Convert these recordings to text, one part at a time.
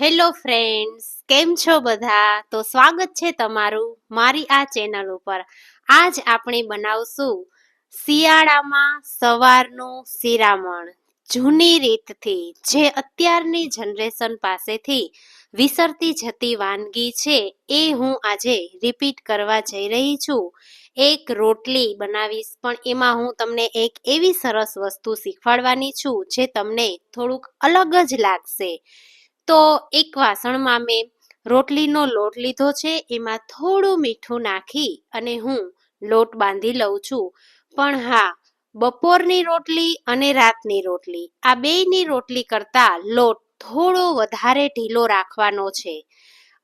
Hello friends, કેમ છો બધા? તો સ્વાગત છે તમારું મારી આ ચેનલ ઉપર. આજ આપણે બનાવશું શિયાળામાં સવારનું શિરામણ. જૂની રીતથી જે અત્યારની જનરેશન પાસેથી વિસરતી જતી વાનગી છે એ હું આજે રિપીટ કરવા જઈ રહી છું. એક રોટલી બનાવીશ, પણ એમાં હું તમને એક એવી સરસ વસ્તુ શીખવાડવાની છું જે તમને થોડુંક અલગ જ લાગશે. તો એક વાસણમાં મેં રોટલીનો લોટ લીધો છે, એમાં થોડું મીઠું નાખી અને હું લોટ બાંધી લઉં છું. પણ હા, બપોરની રોટલી અને રાતની રોટલી, આ બેયની રોટલી કરતાં લોટ થોડો વધારે ઢીલો રાખવાનો છે.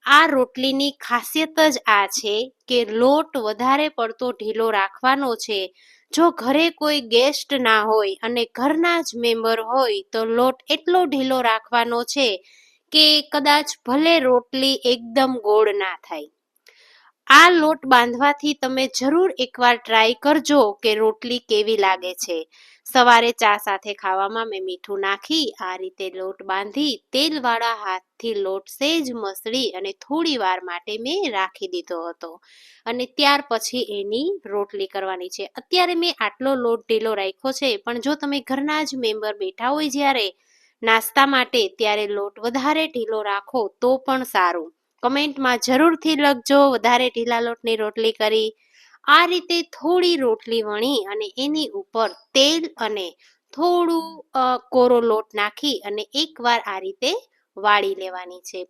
આ રોટલીની ખાસિયત જ આ છે કે લોટ વધારે પડતો ઢીલો રાખવાનો છે. જો ઘરે કોઈ ગેસ્ટ ના હોય અને ઘરના જ મેમ્બર હોય તો લોટ એટલો ઢીલો રાખવાનો છે કે કદાચ ભલે રોટલી એકદમ ગોળ ના થાય. આ લોટ બાંધવાથી તમે જરૂર એકવાર ટ્રાય કરજો કે રોટલી કેવી લાગે છે. સવારે ચા સાથે ખાવામાં મેં મીઠું નાખી, આ રીતે લોટ બાંધી, તેલવાળા હાથથી લોટ સેજ, મસળી અને થોડી વાર માટે મેં રાખી દીધો હતો. અને ત્યાર પછી એની રોટલી કરવાની છે. અત્યારે મેં આટલો લોટ ઢીલો રાખ્યો છે, પણ જો તમે ઘરના જ મેમ્બર બેઠા હોય જ્યારે નાસ્તા માટે ત્યારે લોટ વધારે ઢીલો રાખો તો પણ સારું. કમેન્ટમાં જરૂરથી લખજો વધારે ઢીલા લોટની રોટલી કરી. આ રીતે થોડી રોટલી વણી અને એની ઉપર તેલ અને થોડું કોરો લોટ નાખી અને એકવાર આ રીતે વાળી લેવાની છે.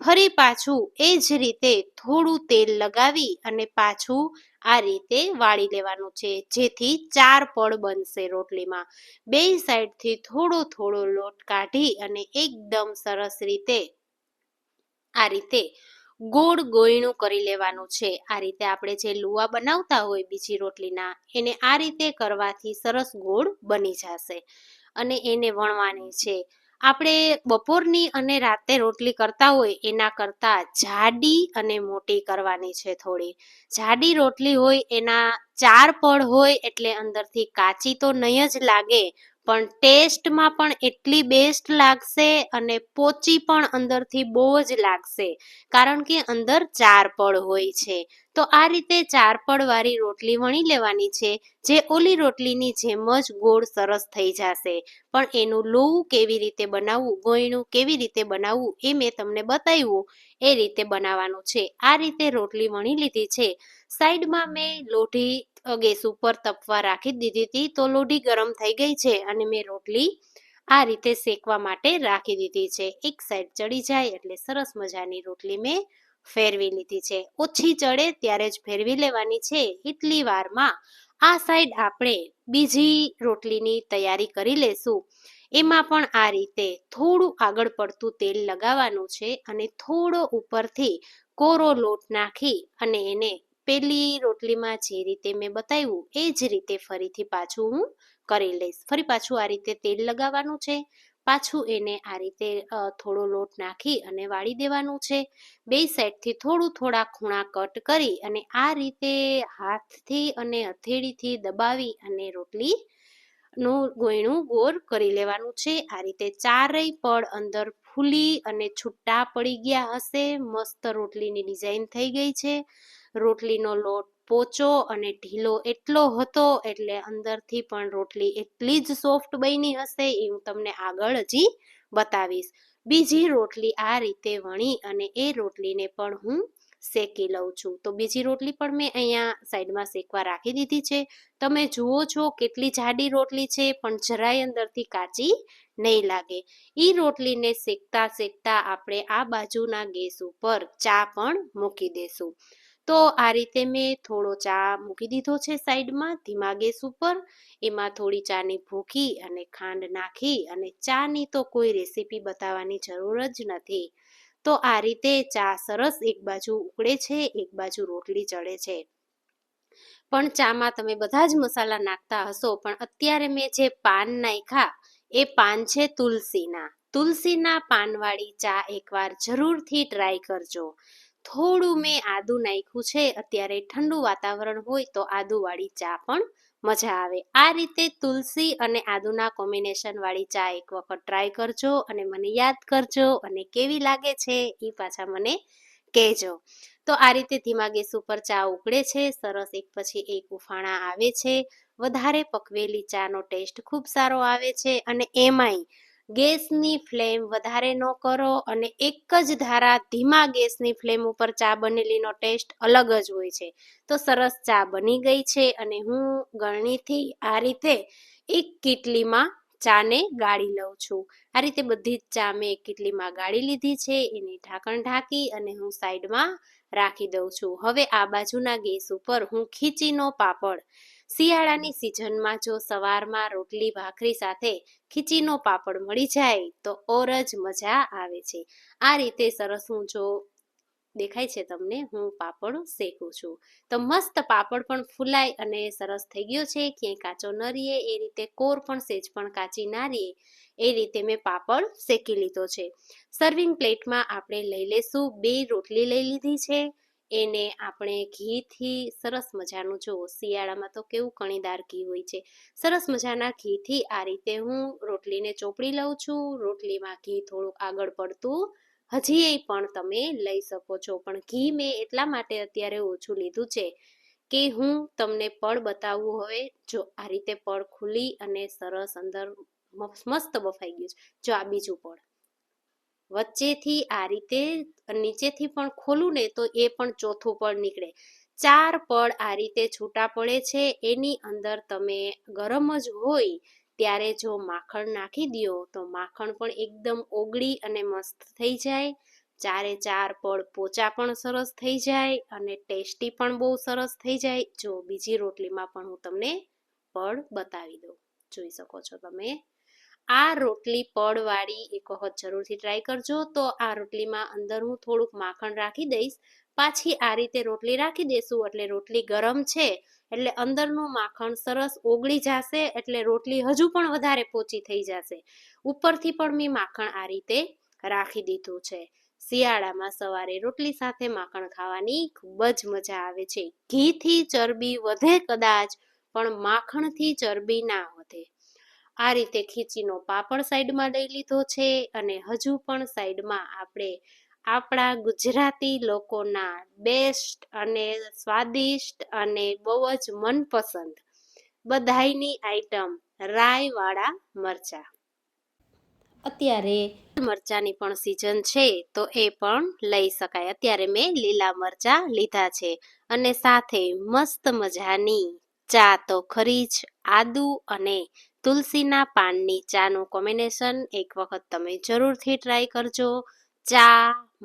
ફરી પાછું એ જ રીતે થોડું તેલ લગાવી અને પાછું આ રીતે વાળી લેવાનું છે. જેથી ચાર પડ બનશે રોટલીમાં. બે સાઈડથી થોડો થોડો લોટ કાઢી અને એકદમ સરસ રીતે આ રીતે ગોળ ગોયણું કરી લેવાનું છે. આ રીતે આપણે જે લુવા બનાવતા હોય બીજી રોટલીના, એને આ રીતે કરવાથી સરસ ગોળ બની જશે અને એને વણવાની છે. આપણે બપોરની અને રાતે રોટલી કરતા હોય, એના કરતાં જાડી અને મોટી કરવાની છે થોડી. જાડી રોટલી હોય, એના ચાર પડ હોય, એટલે અંદરથી કાચી તો નહીં જ લાગે, પણ ટેસ્ટમાં પણ એટલી બેસ્ટ લાગશે અને પોચી પણ અંદરથી બહુ જ લાગશે. કારણ કે અંદર ચાર પડ હોય છે. તો આ રીતે ચાર પડવાળી રોટલી વણી લેવાની છે, જે ઓલી રોટલીની જેમ જ ગોળ સરસ થઈ જશે. પણ એનું લોવું કેવી રીતે બનાવવું, ગોયણું કેવી રીતે બનાવવું એ મેં તમને બતાવ્યું. એ રીતે બનાવવાનું છે. આ રીતે રોટલી વણી લીધી છે. સાઈડમાં મેં લોઢી ગેસ ઉપર તપવા રાખી દીધી હતી તો લોઢી ગરમ થઈ ગઈ છે અને મેં રોટલી આ રીતે શેકવા માટે રાખી દીધી છે. એક સાઈડ ચડી જાય એટલે સરસ મજાની રોટલી મેં ફેરવી લીધી છે. ઓછી ચડે ત્યારે જ ફેરવી લેવાની છે. એટલી વારમાં આ સાઈડ આપણે બીજી રોટલીની તૈયારી કરી લેશું. એમાં પણ આ રીતે થોડું આગળ પડતું તેલ લગાવવાનું છે અને થોડો ઉપરથી કોરો લોટ નાખી અને એને પેલી રોટલીમાં જે રીતે મેં બતાવ્યું એ જ રીતે ફરીથી પાછું હું કરી લઈશ. ફરી પાછું આ રીતે તેલ લગાવવાનું છે. પાછું એને આ રીતે થોડો લોટ નાખી અને વાળી દેવાનું છે. બે સાઈડથી થોડું થોડા ખૂણા કટ કરી અને આ રીતે હાથથી અને હથેળીથી દબાવી અને રોટલી નું ગોયણું ગોળ કરી લેવાનું છે. આ રીતે ચારેય પડ અંદર ફૂલી અને છૂટા પડી ગયા હશે. મસ્ત રોટલીની ડિઝાઇન થઈ ગઈ છે. રોટલીનો લોટ પોચો અને ઢીલો એટલો હતો એટલે અંદરથી પણ રોટલી એટલી જ સોફ્ટ બની હશે એ હું તમને આગળ હજી બતાવીશ. બીજી રોટલી આ રીતે વણી અને એ રોટલીને પણ હું શેકી લઉં છું. તો બીજી રોટલી પણ મેં અહીંયા સાઈડમાં શેકવા રાખી દીધી છે. તમે જુઓ છો કેટલી જાડી રોટલી છે, પણ જરાય અંદરથી કાચી નહીં લાગે. એ રોટલીને શેકતા શેકતા આપણે આ બાજુના ગેસ ઉપર ચા પણ મૂકી દેશું. તો આ રીતે મેં થોડો ચા મૂકી દીધો છે સાઈડમાં, ધીમા ગેસ ઉપર. એમાં થોડી ચાની ભૂકી અને ખાંડ નાખી અને ચાની તો કોઈ રેસીપી બતાવવાની જરૂર જ નથી. તો આ રીતે ચા સરસ એક બાજુ ઉકળે છે, એક બાજુ રોટલી ચડે છે. પણ ચામાં તમે બધા જ મસાલા નાખતા હશો, પણ અત્યારે મેં જે પાન નાખ્યા, એ પાન છે તુલસીના. તુલસીના પાનવાળી ચા એકવાર જરૂરથી ટ્રાય કરજો. થોડું મેં આદુ નાખ્યું છે. અત્યારે ઠંડુ વાતાવરણ હોય તો આદુવાળી ચા પણ મજા આવે. આ રીતે તુલસી અને આદુના કોમ્બિનેશન વાળી ચા એક વખત ટ્રાય કરજો અને મને યાદ કરજો અને કેવી લાગે છે એ પાછા મને કહેજો. તો આ રીતે ધીમા ગેસ ઉપર ચા ઉકળે છે. સરસ એક પછી એક ઉફાણા આવે છે. વધારે પકવેલી ચાનો ટેસ્ટ ખૂબ સારો આવે છે અને એમાંય ગેસની ફ્લેમ વધારે ન કરો અને એક જ ધારા ધીમા ગેસની ફ્લેમ ઉપર ચા બનેલીનો ટેસ્ટ અલગ જ હોય છે. તો સરસ ચા બની ગઈ છે અને હું ગરણીથી આ રીતે એક કીટલીમાં ચાને ગાળી લઉં છું. આ રીતે બધી જ ચા મેં કીટલીમાં ગાળી લીધી છે, એની ઢાંકણ ઢાંકી અને હું સાઈડમાં રાખી દઉં છું. હવે આ બાજુના ગેસ ઉપર હું ખીચીનો પાપડ શિયાળાની સિઝનમાં જો સવારમાં રોટલી, ભાખરી સાથે ખીચીનો પાપડ મળી જાય, તો ઓર જ મજા આવે છે. આ રીતે સરસ હું જો દેખાય છે તમને, હું પાપડ શેકું છું. તો મસ્ત પાપડ પણ ફૂલાય અને સરસ થઈ ગયો છે. ક્યાંય કાચો ન રહીએ, એ રીતે કોર પણ સેજ પણ કાચી ના રહીએ, એ રીતે મેં પાપડ શેકી લીધો છે. સર્વિંગ પ્લેટમાં આપણે લઈ લેશું. બે રોટલી લઈ લીધી છે. એને આપણે ઘીથી સરસ મજાનું, જો શિયાળામાં તો કેવું કણીદાર ઘી હોય છે. સરસ મજાના ઘીથી આ રીતે હું રોટલીને ચોપડી લઉં છું. રોટલીમાં ઘી થોડુંક આગળ પડતું હજી પણ તમે લઈ શકો છો. પણ ઘી મેં એટલા માટે અત્યારે ઓછું લીધું છે કે હું તમને પળ બતાવવું હવે, જો આ રીતે પળ ખુલી અને સરસ અંદર મસ્ત બફાઈ ગયું છે. જો આ બીજું પડ વચ્ચેથી આ રીતે નીચેથી પણ ખોલું ને તો એ પણ ચોથું પડ નીકળે. ચાર પડ આ રીતે છૂટા પડે છે. એની અંદર તમે ગરમ જ હોય ત્યારે જો માખણ નાખી દો તો માખણ પણ એકદમ ઓગળી અને મસ્ત થઈ જાય. ચારે ચાર પડ પોચા પણ સરસ થઈ જાય અને ટેસ્ટી પણ બહુ સરસ થઈ જાય. જો બીજી રોટલીમાં પણ હું તમને પડ બતાવી દઉં. જોઈ શકો છો તમે. આ રોટલી પડવાળી એક વખત જરૂરથી ટ્રાય કરજો. તો આ રોટલીમાં અંદર હું થોડુંક માખણ રાખી દઈશ. પાછી આ રીતે રોટલી રાખી દેશું એટલે રોટલી ગરમ છે. એટલે અંદરનું માખણ સરસ ઓગળી જશે એટલે રોટલી હજુ પણ વધારે પોચી થઈ જશે. ઉપરથી પણ મેં માખણ આ રીતે રાખી દીધું છે. શિયાળામાં સવારે રોટલી સાથે માખણ ખાવાની ખૂબ જ મજા આવે છે. ઘીથી ચરબી વધે કદાચ, પણ માખણથી ચરબી ના વધે. આ રીતે ખીચીનો પાપડ સાઈડમાં લઈ લીધો છે અને હજુ પણ સાઈડમાં આપણે આપણા ગુજરાતી લોકોના બેસ્ટ અને સ્વાદિષ્ટ અને બહુ જ મનપસંદ બધાયની આઈટમ રાયવાળા મરચા. અત્યારે મરચાની પણ સિઝન છે તો એ પણ લઈ શકાય. અત્યારે મેં લીલા મરચા લીધા છે અને સાથે મસ્ત મજાની ચા તો ખરી જ. આદુ અને તુલસીના પાનની ચાનું કોમ્બિનેશન એક વખત તમે જરૂરથી ટ્રાય કરજો. ચા,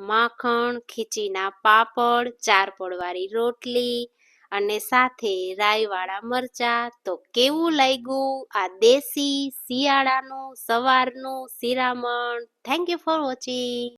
માખણ, ખીચીના પાપડ, ચાર પડવાળી રોટલી અને સાથે રાઈવાળા મરચા. તો કેવું લાગ્યું આ દેશી શિયાળાનું, સવારનું શિરામણ? Thank you for watching